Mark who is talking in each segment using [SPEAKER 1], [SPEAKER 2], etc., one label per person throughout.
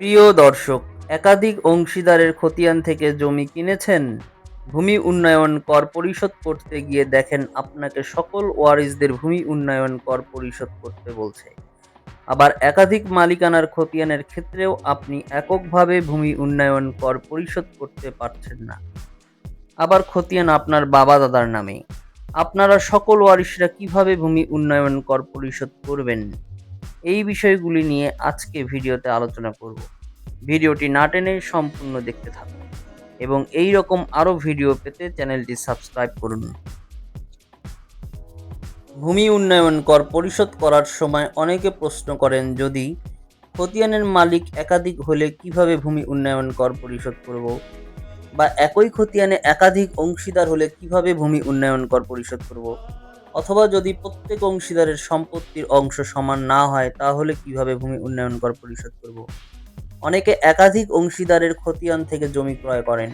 [SPEAKER 1] প্রিয় দর্শক, একাধিক অংশীদারের খতিয়ান থেকে জমি কিনেছেন। ভূমি উন্নয়ন কর পরিশোধ করতে গিয়ে দেখেন আপনাকে সকল ওয়ারিসদের ভূমি উন্নয়ন কর পরিশোধ করতে বলছে। আবার একাধিক মালিকানার খতিয়ানের ক্ষেত্রেও আপনি এককভাবে ভূমি উন্নয়ন কর পরিশোধ করতে পারছেন না। আবার খতিয়ান আপনার বাবা দাদার নামে। আপনারা সকল ওয়ারিশরা কীভাবে ভূমি উন্নয়ন কর পরিশোধ করবেন? এই বিষয়গুলি নিয়ে আজকে ভিডিওতে আলোচনা করব। ভিডিওটি না টেনে সম্পূর্ণ দেখতে থাকুন এবং এই রকম আরও ভিডিও পেতে চ্যানেলটি সাবস্ক্রাইব করুন। ভূমি উন্নয়ন কর পরিশোধ করার সময় অনেকে প্রশ্ন করেন, যদি খতিয়ানের মালিক একাধিক হলে কীভাবে ভূমি উন্নয়ন কর পরিশোধ করব? বা একই খতিয়ানে একাধিক অংশীদার হলে কীভাবে ভূমি উন্নয়ন কর পরিশোধ করব? অথবা যদি প্রত্যেক অংশীদারের সম্পত্তির অংশ সমান না হয়, তাহলে কীভাবে ভূমি উন্নয়ন কর পরিশোধ করব? অনেকে একাধিক অংশীদারের খতিয়ান থেকে জমি ক্রয় করেন।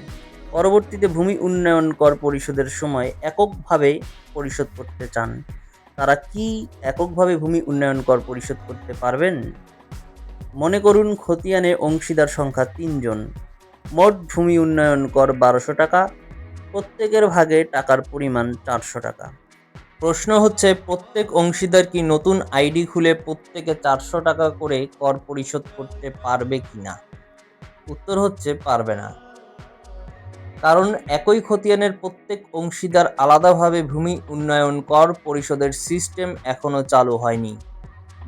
[SPEAKER 1] পরবর্তীতে ভূমি উন্নয়ন কর পরিশোধের সময় এককভাবে পরিশোধ করতে চান। তারা কি এককভাবে ভূমি উন্নয়ন কর পরিশোধ করতে পারবেন? মনে করুন খতিয়ানে অংশীদার সংখ্যা তিনজন মোট ভূমি উন্নয়ন কর বারোশো টাকা, প্রত্যেকের ভাগে টাকার পরিমাণ চারশো টাকা। প্রশ্ন হচ্ছে, প্রত্যেক অংশীদার কি নতুন আইডি খুলে প্রত্যেকে চারশো টাকা করে কর পরিশোধ করতে পারবে কি না উত্তর হচ্ছে, পারবে না। কারণ একই খতিয়ানের প্রত্যেক অংশীদার আলাদাভাবে ভূমি উন্নয়ন কর পরিশোধের সিস্টেম এখনও চালু হয়নি।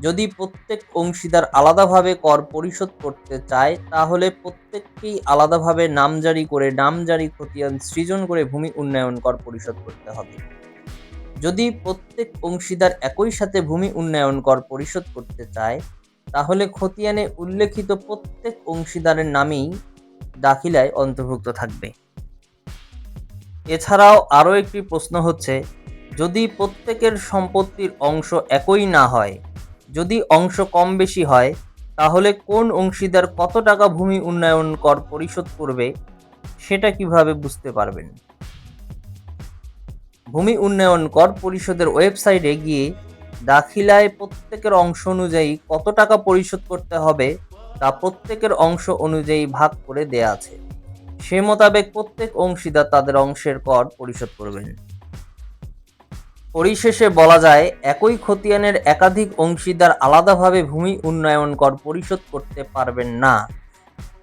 [SPEAKER 1] যদি প্রত্যেক অংশীদার আলাদাভাবে কর পরিশোধ করতে চায়, তাহলে প্রত্যেককেই আলাদাভাবে নামজারি করে নামজারি খতিয়ান সৃজন করে ভূমি উন্নয়ন কর পরিশোধ করতে হবে। যদি প্রত্যেক অংশীদার একই সাথে ভূমি উন্নয়ন কর পরিশোধ করতে চায়, তাহলে খতিয়ানে উল্লেখিত প্রত্যেক অংশীদারের নামেই দাখিলায় অন্তর্ভুক্ত থাকবে। এছাড়াও আরও একটি প্রশ্ন হচ্ছে, যদি প্রত্যেকের সম্পত্তির অংশ একই না হয়, যদি অংশ কম বেশি হয়, তাহলে কোন অংশীদার কত টাকা ভূমি উন্নয়ন কর পরিশোধ করবে, সেটা কীভাবে বুঝতে পারবেন? ভূমি উন্নয়ন কর পরিষদের ওয়েবসাইটে গিয়ে দাখিলায় প্রত্যেকের অংশ অনুযায়ী কত টাকা পরিশোধ করতে হবে তা প্রত্যেকের অংশ অনুযায়ী ভাগ করে দেয়া আছে। সে মোতাবেক প্রত্যেক অংশীদার তাদের অংশের কর পরিশোধ করবেন। পরিশেষে বলা যায়, একই খতিয়ানের একাধিক অংশীদার আলাদাভাবে ভূমি উন্নয়ন কর পরিশোধ করতে পারবেন না।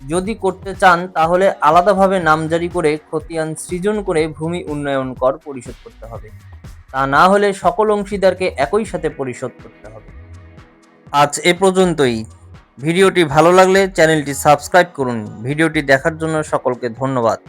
[SPEAKER 1] যদি করতে চান, তাহলে আলাদাভাবে নামজারি করে খতিয়ান সৃজন করে ভূমি উন্নয়ন কর পরিশোধ করতে হবে। তা না হলে সকল অংশীদারকে একই সাথে পরিশোধ করতে হবে। আজ এ পর্যন্তই। ভিডিওটি ভালো লাগলে চ্যানেলটি সাবস্ক্রাইব করুন। ভিডিওটি দেখার জন্য সকলকে ধন্যবাদ।